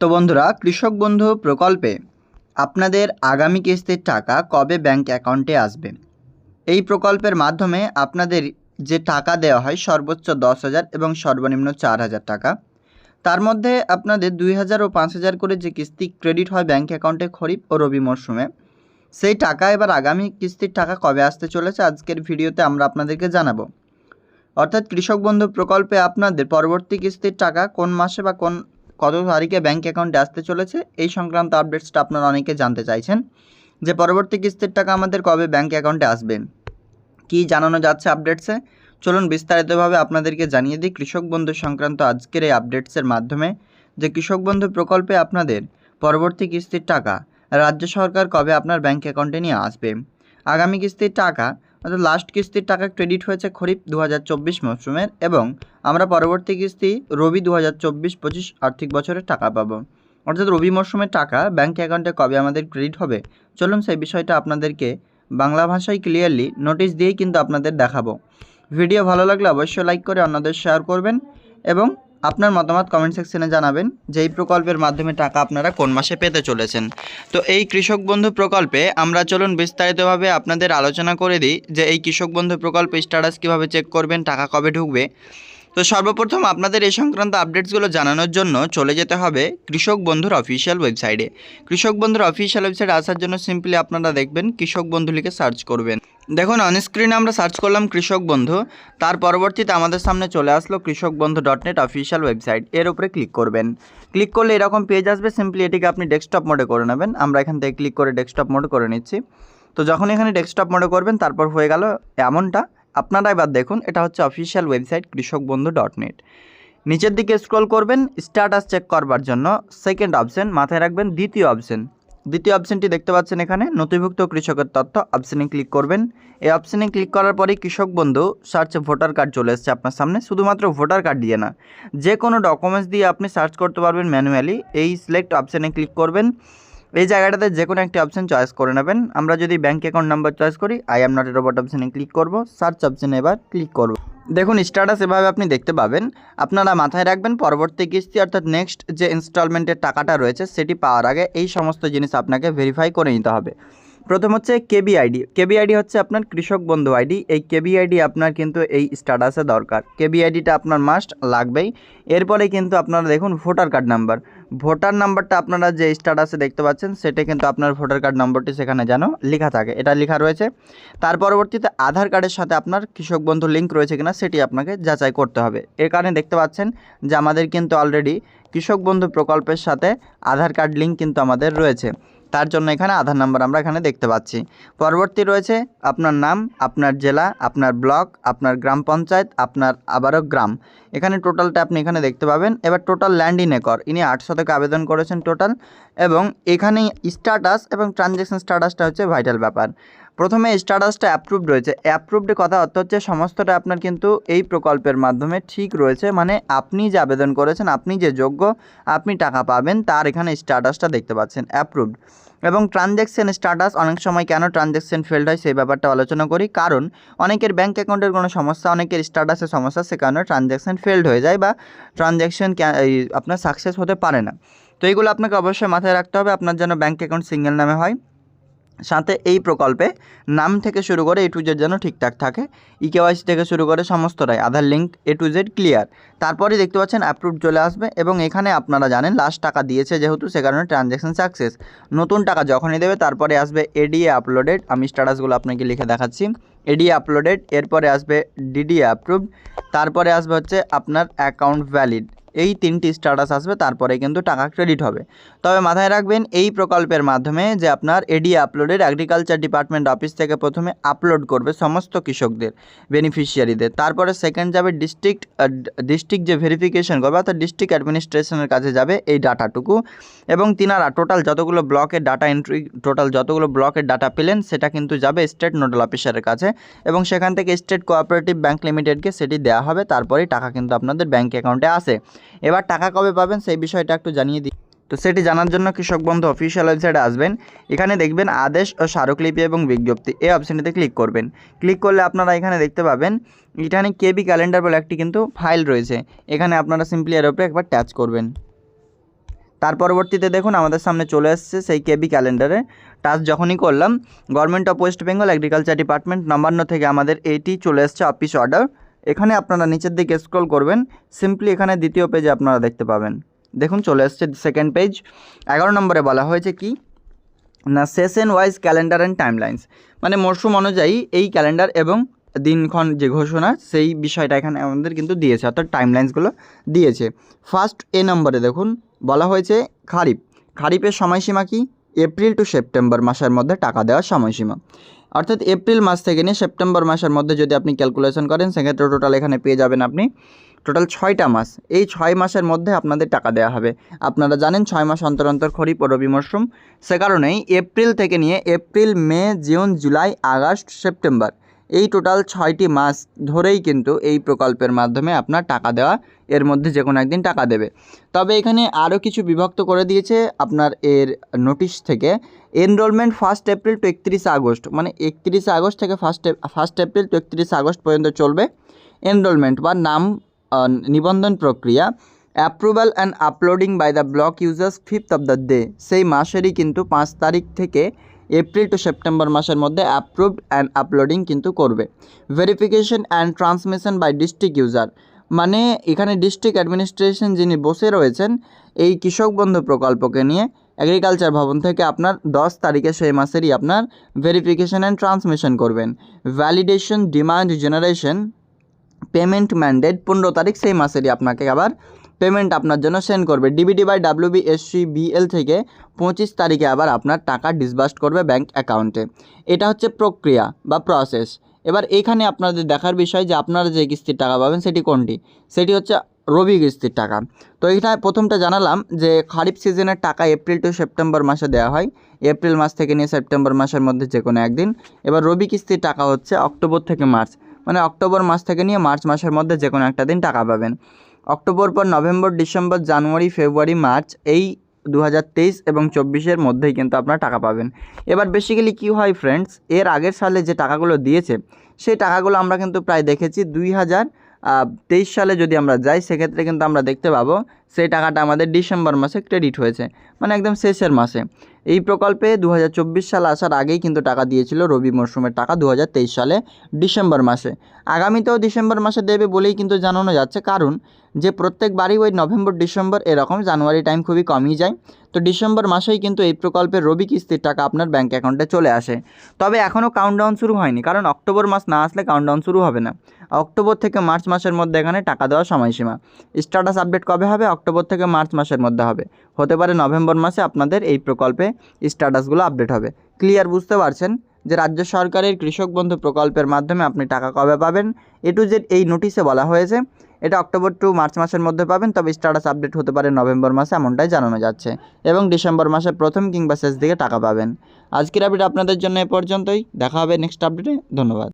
তো বন্ধুরা, কৃষক বন্ধু প্রকল্পে আপনাদের আগামী কিস্তির টাকা কবে ব্যাংক অ্যাকাউন্টে আসবে? এই প্রকল্পের মাধ্যমে আপনাদের যে টাকা দেওয়া হয়, সর্বোচ্চ দশ হাজার এবং সর্বনিম্ন চার হাজার টাকা। তার মধ্যে আপনাদের দুই হাজার ও পাঁচ হাজার করে যে কিস্তি ক্রেডিট হয় ব্যাংক অ্যাকাউন্টে খরিফ ও রবি মরশুমে, সেই টাকা এবার আগামী কিস্তির টাকা কবে আসতে চলেছে আজকের ভিডিওতে আমরা আপনাদেরকে জানাব। অর্থাৎ কৃষক বন্ধু প্রকল্পে আপনাদের পরবর্তী কিস্তির টাকা কোন মাসে বা কোন কত তারিখে ব্যাঙ্ক অ্যাকাউন্টে আসতে চলেছে, এই সংক্রান্ত আপডেটসটা আপনারা অনেকে জানতে চাইছেন। যে পরবর্তী কিস্তির টাকা আমাদের কবে ব্যাঙ্ক অ্যাকাউন্টে আসবে? কী জানানো যাচ্ছে আপডেটসে চলুন বিস্তারিতভাবে আপনাদেরকে জানিয়ে দিই কৃষক বন্ধু সংক্রান্ত আজকের এই আপডেটসের মাধ্যমে। যে কৃষক বন্ধু প্রকল্পে আপনাদের পরবর্তী কিস্তির টাকা রাজ্য সরকার কবে আপনার ব্যাঙ্ক অ্যাকাউন্টে নিয়ে আসবে? আগামী কিস্তির টাকা অর্থাৎ লাস্ট কিস্তির টাকা ক্রেডিট হয়েছে খরিফ দু মরশুমের এবং আমরা পরবর্তী কিস্তি রবি দু হাজার আর্থিক বছরের টাকা পাবো। অর্থাৎ রবি মরশুমের টাকা ব্যাংক অ্যাকাউন্টে কবে আমাদের ক্রেডিট হবে? চলুন সেই বিষয়টা আপনাদেরকে বাংলা ভাষায় ক্লিয়ারলি নোটিশ দিয়েই কিন্তু আপনাদের দেখাবো। ভিডিও ভালো লাগলে অবশ্যই লাইক করে অন্যদের শেয়ার করবেন এবং আপনার মতামত কমেন্ট সেকশনে জানাবেন যে এই প্রকল্পের মাধ্যমে টাকা আপনারা কোন মাসে পেতে চলেছেন। তো এই কৃষক বন্ধু প্রকল্পে আমরা চলুন বিস্তারিতভাবে আপনাদের আলোচনা করে দিই যে এই কৃষক বন্ধু প্রকল্পে স্ট্যাটাস কীভাবে চেক করবেন, টাকা কবে ঢুকবে। তো সর্বপ্রথম আপনাদের এই সংক্রান্ত আপডেটসগুলো জানানোর জন্য চলে যেতে হবে কৃষক বন্ধুর অফিসিয়াল ওয়েবসাইটে কৃষক বন্ধুর অফিসিয়াল ওয়েবসাইটে আসার জন্য সিম্পলি আপনারা দেখবেন কৃষক বন্ধু লিখে সার্চ করবেন। দেখুন অনস্ক্রিনে আমরা সার্চ করলাম কৃষক বন্ধু। তার পরবর্তীতে আমাদের সামনে চলে আসলো কৃষক বন্ধু ডট নেট অফিসিয়াল ওয়েবসাইট এর উপরে ক্লিক করবেন। ক্লিক করলে এরকম পেজ আসবে সিম্পলি এটিকে আপনি ডেস্কটপ মোডে করে নেবেন। আমরা এখান থেকে ক্লিক করে ডেস্কটপ মোডে করে নিচ্ছি। তো যখন এখানে ডেস্কটপ মোডে করবেন, তারপর হয়ে গেল এমনটা। আপনারা এবার দেখুন, এটা হচ্ছে অফিসিয়াল ওয়েবসাইট কৃষক বন্ধু ডট নেট নিচের দিকে স্ক্রল করবেন স্ট্যাটাস চেক করবার জন্য। সেকেন্ড অপশন মাথায় রাখবেন, দ্বিতীয় অপশন দ্বিতীয় অপশনটি দেখতে পাচ্ছেন এখানে, নথিভুক্ত কৃষকের তথ্য অপশানে ক্লিক করবেন। এই অপশানে ক্লিক করার পরে কৃষক বন্ধু সার্চ ভোটার কার্ড চলে এসেছে আপনার সামনে, শুধুমাত্র ভোটার কার্ড দিয়ে না, যে কোনো ডকুমেন্টস দিয়ে আপনি সার্চ করতে পারবেন ম্যানুয়ালি এই সিলেক্ট অপশানে ক্লিক করবেন। এই জায়গাটাতে যে কোনো একটি অপশন চয়েস করে নেবেন। আমরা যদি ব্যাঙ্ক অ্যাকাউন্ট নাম্বার চয়েস করি I am not a robot অপশানে ক্লিক করব সার্চ অপশনে এবার ক্লিক করব। দেখুন স্ট্যাটাস এভাবে আপনি দেখতে পাবেন। আপনারা মাথায় রাখবেন, পরবর্তী কিস্তি অর্থাৎ নেক্সট যে ইনস্টলমেন্টের টাকাটা রয়েছে, সেটি পাওয়ার আগে এই সমস্ত জিনিস আপনাকে ভেরিফাই করে নিতে হবে। প্রথম হচ্ছে কেবি আইডি কেবি আইডি হচ্ছে আপনার কৃষক বন্ধু আইডি এই কেবি আইডি আপনার কিন্তু এই স্ট্যাটাসে দরকার। কেবি আইডিটা আপনার মাস্ট লাগবেই। এরপরে কিন্তু আপনারা দেখুন ভোটার কার্ড নাম্বার ভোটার নাম্বারটা আপনারা যে স্ট্যাটাসে দেখতে পাচ্ছেন, সেটা কিন্তু আপনার ভোটার কার্ড নম্বরটি সেখানে যেন লেখা থাকে। এটা লেখা রয়েছে। তার পরবর্তীতে আধার কার্ডের সাথে আপনার কৃষক বন্ধু লিঙ্ক রয়েছে কিনা, সেটি আপনাকে যাচাই করতে হবে। এর কারণে দেখতে পাচ্ছেন যে আমাদের কিন্তু অলরেডি কৃষক বন্ধু প্রকল্পের সাথে আধার কার্ড লিঙ্ক কিন্তু আমাদের রয়েছে। তার জন্য এখানে আধার নাম্বার আমরা এখানে দেখতে পাচ্ছি। পরবর্তী রয়েছে আপনার নাম, আপনার জেলা, আপনার ব্লক, আপনার গ্রাম পঞ্চায়েত, আপনার আবারও গ্রাম। এখানে টোটালটা আপনি এখানে দেখতে পাবেন। এবার টোটাল ল্যান্ড ইন একর ইনি আটশো থেকে আবেদন করেছেন টোটাল। এবং এখানে স্ট্যাটাস এবং ট্রানজ্যাকশন স্ট্যাটাসটা হচ্ছে ভাইটাল ব্যাপার। প্রথমে স্ট্যাটাসটা অ্যাপ্রুভড রয়েছে। অ্যাপ্রুভড কথা অর্থ হচ্ছে সমস্তটা আপনার কিন্তু এই প্রকল্পের মাধ্যমে ঠিক রয়েছে। মানে আপনি যে আবেদন করেছেন, আপনি যে যোগ্য, আপনি টাকা পাবেন, তার এখানে স্ট্যাটাসটা দেখতে পাচ্ছেন অ্যাপ্রুভড এবং ট্রানজ্যাকশন স্ট্যাটাস অনেক সময় কেন ট্রানজ্যাকশন ফেল্ড হয়, সেই ব্যাপারটা আলোচনা করি। কারণ অনেকের ব্যাঙ্ক অ্যাকাউন্টের কোনো সমস্যা, অনেকের স্ট্যাটাসের সমস্যা, সে কারণে ট্রানজ্যাকশন ফেল্ড হয়ে যায় বা ট্রানজ্যাকশন আপনার সাকসেস হতে পারে না। তো এইগুলো আপনাকে অবশ্যই মাথায় রাখতে হবে। আপনার যেন ব্যাঙ্ক অ্যাকাউন্ট সিঙ্গেল নামে হয়। সাথে এই প্রকল্পে নাম থেকে শুরু করে এ টু জেড যেন ঠিকঠাক থাকে ই কেওয়াইসি থেকে শুরু করে সমস্তটাই, Aadhaar link A to Z clear তারপরে দেখতে পাচ্ছেন অ্যাপ্রুভ চলে আসবে এবং এখানে আপনারা জানেন লাস্ট টাকা দিয়েছে যেহেতু সে কারণে ট্রানজ্যাকশন সাকসেস নতুন টাকা যখনই দেবে তারপরে আসবে এডিএ আপলোডেড আমি স্ট্যাটাসগুলো আপনাকে লিখে দেখাচ্ছি। এডিএ আপলোডেড এরপরে আসবে ডিডিএ অ্যাপ্রুভড তারপরে আসবে হচ্ছে আপনার অ্যাকাউন্ট ভ্যালিড এই তিনটি স্ট্যাটাস আসবে, তারপরে কিন্তু টাকা ক্রেডিট হবে। তবে মাথায় রাখবেন, এই প্রকল্পের মাধ্যমে যে আপনার এডি আপলোডের অ্যাগ্রিকালচার ডিপার্টমেন্ট অফিস থেকে প্রথমে আপলোড করবে সমস্ত কৃষকদের বেনিফিশিয়ারিদের তারপরে সেকেন্ড যাবে ডিস্ট্রিক্ট ডিস্ট্রিক্ট যে ভেরিফিকেশন করবে, অর্থাৎ ডিস্ট্রিক্ট অ্যাডমিনিস্ট্রেশনের কাছে যাবে এই ডাটাটুকু। এবং তিনারা টোটাল যতগুলো ব্লকের ডাটা এন্ট্রি টোটাল যতগুলো ব্লকের ডাটা পেলেন, সেটা কিন্তু যাবে স্টেট নোডাল অফিসারের কাছে। এবং সেখান থেকে স্টেট কোঅপারেটিভ ব্যাঙ্ক লিমিটেডকে সেটি দেওয়া হবে, তারপরেই টাকা কিন্তু আপনাদের ব্যাঙ্ক অ্যাকাউন্টে আসে। এবার টাকা কবে পাবেন সেই বিষয়টা একটু জানিয়ে দিই। তো সেটি জানার জন্য কৃষক বন্ধু অফিসিয়াল ওয়েবসাইটে আসবেন। এখানে দেখবেন আদেশ ও স্মারকলিপি এবং বিজ্ঞপ্তি। এই অপশানটিতে ক্লিক করবেন। ক্লিক করলে আপনারা এখানে দেখতে পাবেন, এখানে কেবি ক্যালেন্ডার বলে একটি কিন্তু ফাইল রয়েছে। এখানে আপনারা সিম্পলি এর উপরে একবার ট্যাচ করবেন। তার পরবর্তীতে দেখুন, আমাদের সামনে চলে আসছে সেই কেবি ক্যালেন্ডারে টাচ যখনই করলাম government of West Bengal agriculture department Nabanna থেকে আমাদের এইটি চলে এসছে অফিস অর্ডার এখানে আপনারা নিচের দিকে স্ক্রল করবেন সিম্পলি এখানে দ্বিতীয় পেজে আপনারা দেখতে পাবেন। দেখুন, চলে এসছে সেকেন্ড পেজ এগারো নম্বরে বলা হয়েছে কি? না session wise calendar and timelines মানে মরশুম অনুযায়ী এই ক্যালেন্ডার এবং দিনক্ষণ যে ঘোষণা, সেই বিষয়টা এখানে আমাদের কিন্তু দিয়েছে, অর্থাৎ টাইমলাইন্সগুলো দিয়েছে। ফার্স্ট এ নম্বরে দেখুন, বলা হয়েছে খারিফ। খারিফের সময়সীমা কি? এপ্রিল টু সেপ্টেম্বর মাসের মধ্যে টাকা দেওয়ার সময়সীমা। অর্থাৎ এপ্রিল মাস থেকে নিয়ে সেপ্টেম্বর মাসের মধ্যে যদি আপনি ক্যালকুলেশন করেন, সেক্ষেত্রে টোটাল এখানে পেয়ে যাবেন আপনি টোটাল ছয়টা মাস। এই ছয় মাসের মধ্যে আপনাদের টাকা দেওয়া হবে। আপনারা জানেন ছয় মাস অন্তর অন্তর খরিফ ও রবি মরশুম সে কারণেই এপ্রিল থেকে নিয়ে April, May, June, July, August, September এই টোটাল ছয়টি মাস ধরেই কিন্তু এই প্রকল্পের মাধ্যমে আপনার টাকা দেওয়া এর মধ্যে যে কোনো একদিন টাকা দেবে। তবে এখানে আরও কিছু বিভক্ত করে দিয়েছে আপনার এর নোটিশ থেকে। এনরোলমেন্ট ফার্স্ট এপ্রিল টু একত্রিশে আগস্ট মানে একত্রিশে আগস্ট থেকে ফার্স্ট ফার্স্ট এপ্রিল টু একত্রিশে আগস্ট পর্যন্ত চলবে এনরোলমেন্ট বা নাম নিবন্ধন প্রক্রিয়া। Approval and uploading by the block users fifth of the day সেই মাসেরই কিন্তু পাঁচ তারিখ থেকে এপ্রিল টু সেপ্টেম্বর মাসের মধ্যে অ্যাপ্রুভড অ্যান্ড আপলোডিং কিন্তু করবে। Verification and transmission by district user মানে এখানে ডিস্ট্রিক্ট অ্যাডমিনিস্ট্রেশন যিনি বসে রয়েছেন, এই কৃষক বন্ধু প্রকল্পকে নিয়ে এগ্রিকালচার ভবন থেকে আপনার দশ তারিখে সেই মাসেরই আপনার ভেরিফিকেশন অ্যান্ড ট্রান্সমিশন করবেন। Validation demand generation payment mandate পনেরো তারিখ সেই মাসেরই আপনাকে আবার পেমেন্ট আপনার জন্য সেন্ড করবে। DBT by WB SC BL থেকে পঁচিশ তারিখে আবার আপনার টাকা ডিসবার্স করবে ব্যাংক অ্যাকাউন্টে এটা হচ্ছে প্রক্রিয়া বা প্রসেস এবার এখানে আপনাদের দেখার বিষয় যে আপনারা যে কিস্তির টাকা পাবেন সেটি কোনটি? সেটি হচ্ছে রবি কিস্তির টাকা। তো এইটা প্রথমটা জানালাম যে খারিফ সিজনের টাকা এপ্রিল টু সেপ্টেম্বর মাসে দেওয়া হয়। এপ্রিল মাস থেকে নিয়ে সেপ্টেম্বর মাসের মধ্যে যে কোনো একদিন। এবার রবি কিস্তির টাকা হচ্ছে অক্টোবর থেকে মার্চ মানে অক্টোবর মাস থেকে নিয়ে মার্চ মাসের মধ্যে যে কোনো একটা দিন টাকা পাবেন। অক্টোবর পর November, December, January, February, March এই দু হাজার তেইশ এবং চব্বিশের মধ্যেই কিন্তু আপনারা টাকা পাবেন। এবার বেসিক্যালি কী হয় ফ্রেন্ডস এর আগের সালে যে টাকাগুলো দিয়েছে, সেই টাকাগুলো আমরা কিন্তু প্রায় দেখেছি দুই হাজার তেইশ সালে যদি আমরা যাই, সেক্ষেত্রে কিন্তু আমরা দেখতে পাবো সেই টাকাটা আমাদের ডিসেম্বর মাসে ক্রেডিট হয়েছে মানে একদম শেষের মাসে। এই প্রকল্পে দু হাজার চব্বিশ সাল আসার আগেই কিন্তু টাকা দিয়েছিল রবি মরশুমের টাকা দু হাজার তেইশ সালে ডিসেম্বর মাসে। আগামীতেও ডিসেম্বর মাসে দেবে বলেই কিন্তু জানানো যাচ্ছে, কারণ যে প্রত্যেকবারই ওই নভেম্বর, ডিসেম্বর এরকম জানুয়ারি টাইম খুবই কমই যায়। তো ডিসেম্বর মাসেই কিন্তু এই প্রকল্পের রবি কিস্তির টাকা আপনার ব্যাঙ্ক অ্যাকাউন্টে চলে আসে। তবে এখনও কাউন্টডাউন শুরু হয়নি, কারণ অক্টোবর মাস না আসলে কাউন্টডাউন শুরু হবে না। অক্টোবর থেকে মার্চ মাসের মধ্যে এখানে টাকা দেওয়ার সময়সীমা। স্ট্যাটাস আপডেট কবে হবে? অক্টোবর থেকে মার্চ মাসের মধ্যে হবে। হতে পারে নভেম্বর মাসে আপনাদের এই প্রকল্পে স্ট্যাটাসগুলো আপডেট হবে। ক্লিয়ার বুঝতে পারছেন যে রাজ্য সরকারের কৃষক বন্ধু প্রকল্পের মাধ্যমে আপনি টাকা কবে পাবেন? এ টু জেড এই নোটিশে বলা হয়েছে। এটা অক্টোবর টু মার্চ মাসের মধ্যে পাবেন, তবে স্ট্যাটাস আপডেট হতে পারে নভেম্বর মাসে এমনটাই জানানো যাচ্ছে এবং ডিসেম্বর মাসের প্রথম কিংবা শেষ দিকে টাকা পাবেন। আজকের আপডেট আপনাদের জন্য এ পর্যন্তই। দেখা হবে নেক্সট আপডেটে ধন্যবাদ।